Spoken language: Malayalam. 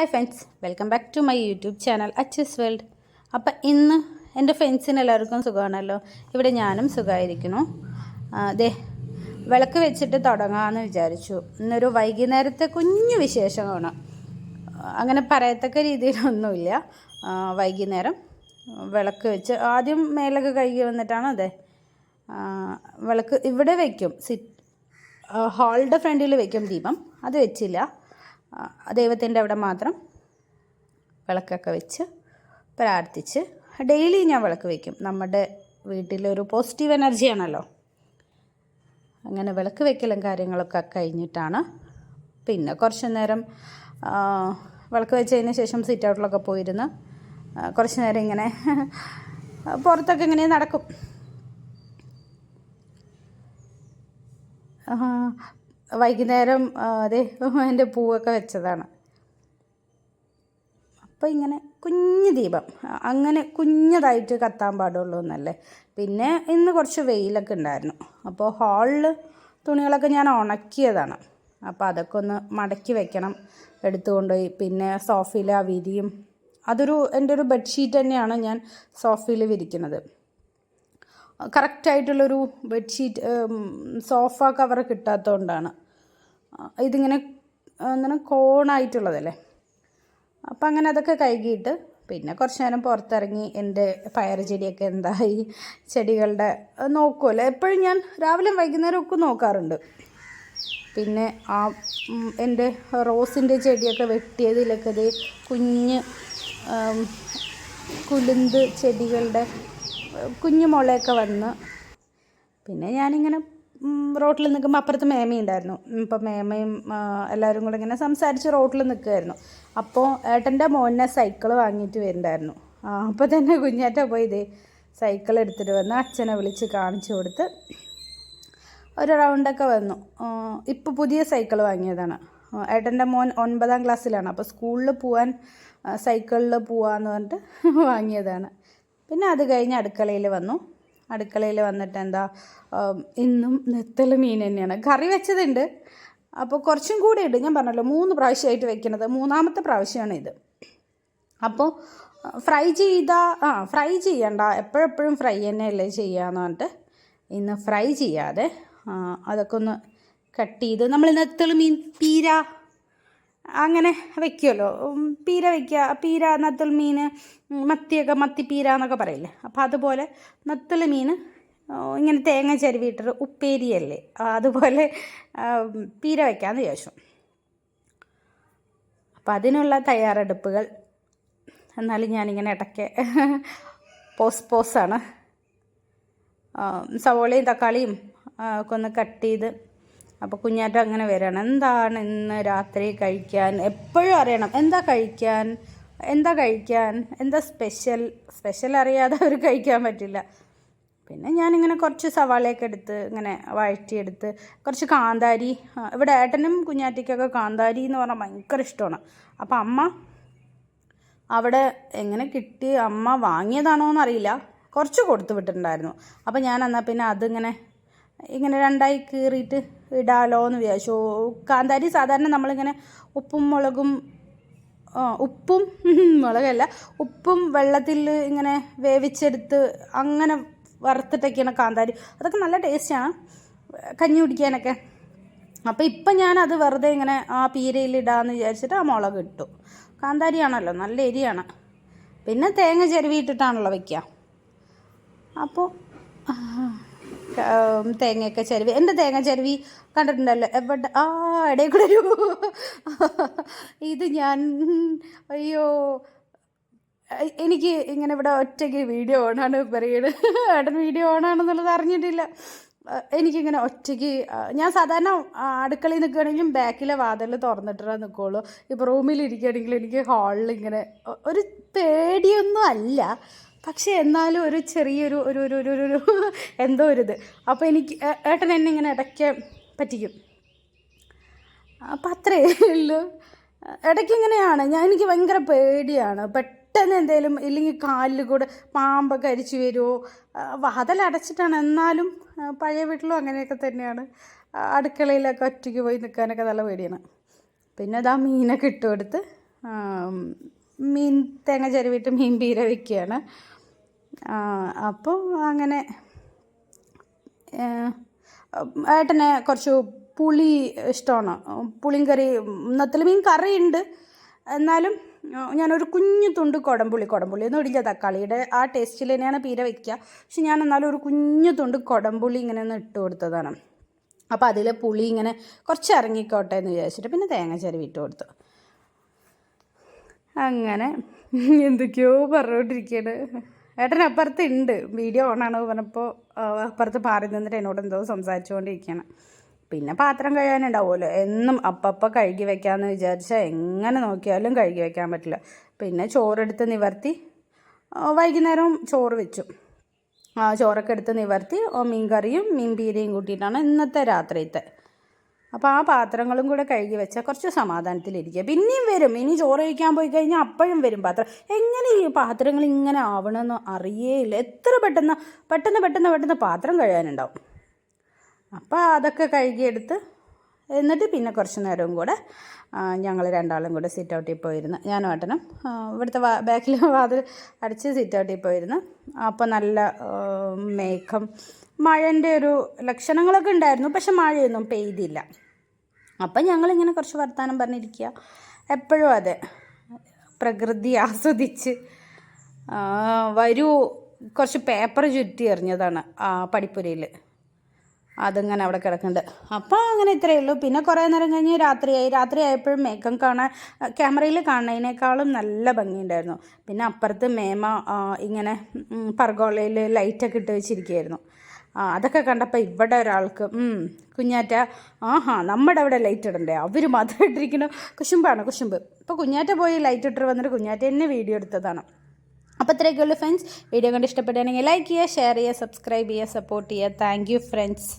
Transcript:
Hi friends welcome back to my YouTube channel Achu's world അപ്പം ഇന്ന് എന്റെ ഫ്രണ്ട്സിന് എല്ലാവർക്കും സുഖമാണല്ലോ. ഇവിടെ ഞാനും സുഖമായിരിക്കുന്നു. അതെ വിളക്ക് വെച്ചിട്ട് തുടങ്ങാമെന്ന് വിചാരിച്ചു. ഇന്നൊരു വൈകുന്നേരത്തെ കുഞ്ഞു വിശേഷമാണ്. അങ്ങനെ പറയത്തക്ക രീതിയിലൊന്നുമില്ല. വൈകുന്നേരം വിളക്ക് വെച്ച് ആദ്യം മേലൊക്കെ കഴുകി വന്നിട്ടാണ് അതെ. വിളക്ക് ഇവിടെ വയ്ക്കും സിറ്റ് ഹാളിന്റെ ഫ്രണ്ടിൽ വയ്ക്കും ദീപം. അത് വെച്ചില്ല. ദൈവത്തിന്റെ അവിടെ മാത്രം വിളക്കൊക്കെ വെച്ച് പ്രാർത്ഥിച്ച് ഡെയിലി ഞാൻ വിളക്ക് വയ്ക്കും. നമ്മുടെ വീട്ടിലൊരു പോസിറ്റീവ് എനർജിയാണല്ലോ അങ്ങനെ വിളക്ക് വയ്ക്കലും കാര്യങ്ങളൊക്കെ കഴിഞ്ഞിട്ടാണ് പിന്നെ കുറച്ച് നേരം വിളക്ക് വെച്ചതിന് ശേഷം സിറ്റ് ഔട്ടിലൊക്കെ പോയിരുന്ന് കുറച്ച് നേരം ഇങ്ങനെ പുറത്തൊക്കെ ഇങ്ങനെ നടക്കും. വൈകുന്നേരം അതേ എന്റെ പൂവൊക്കെ വെച്ചതാണ്. അപ്പോൾ ഇങ്ങനെ കുഞ്ഞ് ദീപം അങ്ങനെ കുഞ്ഞതായിട്ട് കത്താൻ പാടുള്ളൂ എന്നല്ലേ? പിന്നെ ഇന്ന് കുറച്ച് വെയിലൊക്കെ ഉണ്ടായിരുന്നു. അപ്പോൾ ഹാളിൽ തുണികളൊക്കെ ഞാൻ ഉണക്കിയതാണ്. അപ്പോൾ അതൊക്കെ ഒന്ന് മടക്കി വെക്കണം എടുത്തു കൊണ്ടുപോയി പിന്നെ സോഫയിലെ വിരിയും അതൊരു എന്റെ ഒരു ബെഡ്ഷീറ്റ് തന്നെയാണ് ഞാൻ സോഫയിൽ വിരിക്കുന്നത്. കറക്റ്റായിട്ടുള്ളൊരു ബെഡ്ഷീറ്റ് സോഫ കവർ കിട്ടാത്തതുകൊണ്ടാണ് ഇതിങ്ങനെ എന്താണ് കോണായിട്ടുള്ളതല്ലേ? അപ്പം അങ്ങനെ അതൊക്കെ കഴുകിയിട്ട് പിന്നെ കുറച്ച് നേരം പുറത്തിറങ്ങി എന്റെ പയർ ചെടിയൊക്കെ എന്തായി ചെടികളുടെ നോക്കുമല്ലോ എപ്പോഴും ഞാൻ രാവിലെ വൈകുന്നേരം ഒക്കെ നോക്കാറുണ്ട്. പിന്നെ ആ എന്റെ റോസിന്റെ ചെടിയൊക്കെ വെട്ടിയതിലൊക്കെ കുഞ്ഞ് കുലുന്ത് ചെടികളുടെ കുഞ്ഞു മുളയൊക്കെ വന്ന് പിന്നെ ഞാനിങ്ങനെ റോട്ടിൽ നിൽക്കുമ്പോൾ അപ്പുറത്ത് മേമയുണ്ടായിരുന്നു ഇപ്പം മേമയും എല്ലാവരും കൂടെ ഇങ്ങനെ സംസാരിച്ച് റോട്ടിൽ നിൽക്കുമായിരുന്നു അപ്പോൾ ഏട്ടന്റെ മോനെ സൈക്കിൾ വാങ്ങിയിട്ട് വരുന്നുണ്ടായിരുന്നു. അപ്പോൾ തന്നെ കുഞ്ഞേറ്റ പോയി ഇതേ സൈക്കിൾ എടുത്തിട്ട് വന്ന് അച്ഛനെ വിളിച്ച് കാണിച്ചു കൊടുത്ത് ഒരു റൗണ്ടൊക്കെ വന്നു. ഇപ്പോൾ പുതിയ സൈക്കിൾ വാങ്ങിയതാണ്. ഏട്ടന്റെ മോൻ ഒൻപതാം ക്ലാസ്സിലാണ്. അപ്പോൾ സ്കൂളിൽ പോകാൻ സൈക്കിളിൽ പോവാന്ന് പറഞ്ഞിട്ട് വാങ്ങിയതാണ്. പിന്നെ അത് കഴിഞ്ഞ് അടുക്കളയിൽ വന്നു. അടുക്കളയിൽ വന്നിട്ട് എന്താ ഇന്നും നെത്തൽ മീൻ തന്നെയാണ്. കറി വെച്ചതുണ്ട്. അപ്പോൾ കുറച്ചും കൂടി ഉണ്ട്. ഞാൻ പറഞ്ഞല്ലോ മൂന്ന് പ്രാവശ്യമായിട്ട് വെക്കണത്. മൂന്നാമത്തെ പ്രാവശ്യമാണ് ഇത്. അപ്പോൾ ഫ്രൈ ചെയ്ത ആ ഫ്രൈ ചെയ്യണ്ട. എപ്പോഴെപ്പോഴും ഫ്രൈ തന്നെയല്ലേ ചെയ്യാന്ന് പറഞ്ഞിട്ട് ഇന്ന് ഫ്രൈ ചെയ്യാതെ അതൊക്കെ ഒന്ന് കട്ട് ചെയ്ത്. നമ്മൾ നെത്തൾ മീൻ പീര അങ്ങനെ വെക്കുമല്ലോ പീര വെക്കുക. പീര നത്തൽ മീൻ മത്തിയൊക്കെ മത്തിപ്പീര എന്നൊക്കെ പറയില്ലേ? അപ്പോൾ അതുപോലെ നത്തൽ മീൻ ഇങ്ങനെ തേങ്ങ ചരുവിയിട്ടൊരു ഉപ്പേരിയല്ലേ? അതുപോലെ പീര വയ്ക്കാമെന്ന് വിചാരിച്ചു. അപ്പം അതിനുള്ള തയ്യാറെടുപ്പുകൾ എന്നാലും ഞാനിങ്ങനെ ഇടയ്ക്ക് പോസ് പോസാണ്. സവോളയും തക്കാളിയും ഒക്കെ ഒന്ന് കട്ട് ചെയ്ത് അപ്പോൾ കുഞ്ഞാറ്റ അങ്ങനെ വരണം. എന്താണ് ഇന്ന് രാത്രി കഴിക്കാൻ? എപ്പോഴും അറിയണം. എന്താ കഴിക്കാൻ? എന്താ കഴിക്കാൻ? എന്താ സ്പെഷ്യൽ? സ്പെഷ്യൽ അറിയാതെ അവർ കഴിക്കാൻ പറ്റില്ല. പിന്നെ ഞാനിങ്ങനെ കുറച്ച് സവാളയൊക്കെ എടുത്ത് ഇങ്ങനെ വഴറ്റിയെടുത്ത് കുറച്ച് കാന്താരി ഇവിടെ ഏട്ടനും കുഞ്ഞാറ്റയ്ക്കൊക്കെ കാന്താരി എന്ന് പറഞ്ഞാൽ ഭയങ്കര ഇഷ്ടമാണ്. അപ്പോൾ അമ്മ അവിടെ എങ്ങനെ കിട്ടി? അമ്മ വാങ്ങിയതാണോ എന്നറിയില്ല കുറച്ച് കൊടുത്തു വിട്ടിട്ടുണ്ടായിരുന്നു. അപ്പോൾ ഞാൻ എന്നാൽ പിന്നെ അതിങ്ങനെ ഇങ്ങനെ രണ്ടായി കീറിയിട്ട് ഇടാലോ എന്ന് വിചാരിച്ചു. കാന്താരി സാധാരണ നമ്മളിങ്ങനെ ഉപ്പും മുളകും ഉപ്പും മുളകല്ല ഉപ്പും വെള്ളത്തിൽ ഇങ്ങനെ വേവിച്ചെടുത്ത് അങ്ങനെ വറുത്തിട്ടൊക്കെയാണ് കാന്താരി. അതൊക്കെ നല്ല ടേസ്റ്റാണ് കഞ്ഞി കുടിക്കാനൊക്കെ. അപ്പോൾ ഇപ്പം ഞാനത് വെറുതെ ഇങ്ങനെ ആ പീരയിൽ ഇടാമെന്ന് വിചാരിച്ചിട്ട് ആ മുളക് ഇട്ടു. കാന്താരിയാണല്ലോ നല്ല എരിയാണ്. പിന്നെ തേങ്ങ ചെരുവിയിട്ടിട്ടാണല്ലോ വയ്ക്കുക അപ്പോൾ തേങ്ങയൊക്കെ ചരുവി. എന്റെ തേങ്ങ ചരുവി? കണ്ടിട്ടുണ്ടല്ലോ. എവിടെ? ആ ഇടയിൽ കൂടെ ഒരു ഇത് ഞാൻ അയ്യോ. എനിക്ക് ഇങ്ങനെ ഇവിടെ ഒറ്റയ്ക്ക് വീഡിയോ ഓണാണ് പറയുന്നത് ഏട്ടൻ വീഡിയോ ഓണാണെന്നുള്ളത് അറിഞ്ഞിട്ടില്ല. എനിക്കിങ്ങനെ ഒറ്റയ്ക്ക് ഞാൻ സാധാരണ അടുക്കളയിൽ നിൽക്കുകയാണെങ്കിലും ബാക്കിലെ വാതിൽ തുറന്നിട്ടേ നിൽക്കുകയുള്ളൂ ഇപ്പോൾ റൂമിൽ ഇരിക്കുകയാണെങ്കിൽ എനിക്ക് ഹാളിൽ ഇങ്ങനെ ഒരു പേടിയൊന്നും അല്ല. പക്ഷേ എന്നാലും ഒരു ചെറിയൊരു ഒരു ഒരു ഒരു ഒരു എന്തോ ഒരു ഇത്. അപ്പോൾ എനിക്ക് ഏട്ടൻ എന്നെ ഇങ്ങനെ ഇടയ്ക്ക് പറ്റിക്കും. അപ്പം അത്രയേ ഉള്ളൂ. ഇടയ്ക്ക് ഇങ്ങനെയാണ്. ഞാൻ എനിക്ക് ഭയങ്കര പേടിയാണ്. പെട്ടെന്ന് എന്തെങ്കിലും ഇല്ലെങ്കിൽ കാലിൽ കൂടെ പാമ്പൊക്കെ അരിച്ചു വരുമോ വാതലടച്ചിട്ടാണ് എന്നാലും പഴയ വീട്ടിലും അങ്ങനെയൊക്കെ തന്നെയാണ്. അടുക്കളയിലൊക്കെ ഒറ്റയ്ക്ക് പോയി നിൽക്കാനൊക്കെ നല്ല പേടിയാണ്. പിന്നെ അതാ മീനൊക്കെ ഇട്ട് കൊടുത്ത് ആം, മീൻ തേങ്ങ ചരുവിട്ട് മീൻ പീര വയ്ക്കുകയാണ് അപ്പോൾ അങ്ങനെ ഏട്ടനെ കുറച്ച് പുളി ഇഷ്ടമാണ്. പുളിയും കറി നത്തൽ മീൻ ഉണ്ട് എന്നാലും ഞാനൊരു കുഞ്ഞു തുണ്ട് കുടംപുളി കുടംപുളി ഒന്നും ഇടില്ല തക്കാളിയുടെ. ആ ടേസ്റ്റിൽ തന്നെയാണ് പീര വയ്ക്കുക പക്ഷെ ഞാൻ എന്നാലും ഒരു കുഞ്ഞു തുണ്ട് കുടംപുളി ഇങ്ങനെ ഒന്ന് ഇട്ട് കൊടുത്തതാണ്. അപ്പോൾ അതിലെ പുളി ഇങ്ങനെ കുറച്ച് ഇറങ്ങിക്കോട്ടെ എന്ന് വിചാരിച്ചിട്ട് പിന്നെ തേങ്ങ ചരവിട്ട് കൊടുത്തു. അങ്ങനെ എന്തൊക്കെയോ പറഞ്ഞുകൊണ്ടിരിക്കുകയാണ് ഏട്ടൻ അപ്പുറത്ത് ഉണ്ട് വീഡിയോ ഓണാണ് പറഞ്ഞപ്പോൾ അപ്പുറത്ത് പാറി നിന്നിട്ട് എന്നോട് എന്തോ സംസാരിച്ചുകൊണ്ടിരിക്കുകയാണ് പിന്നെ പാത്രം കഴുകാനുണ്ടാവുമല്ലോ. എന്നും അപ്പപ്പം കഴുകി വെക്കാമെന്ന് വിചാരിച്ചാൽ എങ്ങനെ നോക്കിയാലും കഴുകി വെക്കാൻ പറ്റില്ല. പിന്നെ ചോറെടുത്ത് നിവർത്തി വൈകുന്നേരം ചോറ് വെച്ചു. ചോറൊക്കെ എടുത്ത് നിവർത്തി മീൻ കറിയും മീൻ പീരയും കൂട്ടിയിട്ടാണ് ഇന്നത്തെ രാത്രിയത്തെ അപ്പോൾ ആ പാത്രങ്ങളും കൂടെ കഴുകി വെച്ചാൽ കുറച്ച് സമാധാനത്തിലിരിക്കുക. പിന്നെയും വരും. ഇനി ചോറ് കഴിക്കാൻ പോയി കഴിഞ്ഞാൽ അപ്പോഴും വരും പാത്രം. എങ്ങനെ ഈ പാത്രങ്ങൾ ഇങ്ങനെ ആവണമെന്ന് അറിയേയില്ല. എത്ര പെട്ടെന്ന് പെട്ടെന്ന് പെട്ടെന്ന് പെട്ടെന്ന് പാത്രം കഴുകാനുണ്ടാവും. അപ്പോൾ അതൊക്കെ കഴുകിയെടുത്ത് എന്നിട്ട് പിന്നെ കുറച്ച് നേരവും കൂടെ ഞങ്ങൾ രണ്ടാളും കൂടെ സിറ്റ് ഔട്ടിൽ പോയിരുന്നു. ഞാനും ഏട്ടനും ഇവിടുത്തെ ബാക്കിൽ വാതിൽ അടിച്ച് സിറ്റ് ഔട്ടിൽ പോയിരുന്നു. അപ്പോൾ നല്ല മേഘം മഴന്റെ ഒരു ലക്ഷണങ്ങളൊക്കെ ഉണ്ടായിരുന്നു. പക്ഷെ മഴയൊന്നും പെയ്തില്ല. അപ്പം ഞങ്ങളിങ്ങനെ കുറച്ച് വർത്തമാനം പറഞ്ഞിരിക്കുക. എപ്പോഴും അതെ. പ്രകൃതി ആസ്വദിച്ച് വരൂ കുറച്ച് പേപ്പർ ചുറ്റി എറിഞ്ഞതാണ് ആ പടിപ്പുരയിൽ അതിങ്ങനെ അവിടെ കിടക്കുന്നുണ്ട്. അപ്പോൾ അങ്ങനെ ഇത്രയേ ഉള്ളൂ. പിന്നെ കുറേ നേരം കഴിഞ്ഞ് രാത്രിയായി. രാത്രി ആയപ്പോഴും മേഘം കാണാൻ ക്യാമറയിൽ കാണുന്നതിനേക്കാളും നല്ല ഭംഗിയുണ്ടായിരുന്നു. പിന്നെ അപ്പുറത്ത് മേമ ഇങ്ങനെ പർഗോളയിൽ ലൈറ്റൊക്കെ ഇട്ട് വെച്ചിരിക്കുകയായിരുന്നു. ആ അതൊക്കെ കണ്ടപ്പോൾ ഇവിടെ ഒരാൾക്ക് കുഞ്ഞാറ്റ ആഹാ നമ്മുടെ അവിടെ ലൈറ്റ് ഇടണ്ടേ? അവർ മാത്രം ഇട്ടിരിക്കുന്നു കുശുമ്പാണ് കുശുമ്പ്. അപ്പോൾ കുഞ്ഞാറ്റ പോയി ലൈറ്റ് ഇട്ടിട്ട് വന്നിട്ട് കുഞ്ഞാറ്റ എന്നെ വീഡിയോ എടുത്തതാണ്. അപ്പോൾ ഇത്രയൊക്കെയുള്ളൂ ഫ്രണ്ട്സ് വീഡിയോ കണ്ട് ഇഷ്ടപ്പെടുകയാണെങ്കിൽ ലൈക്ക് ചെയ്യുക ഷെയർ ചെയ്യുക സബ്സ്ക്രൈബ് ചെയ്യുക സപ്പോർട്ട് ചെയ്യുക. Thank you friends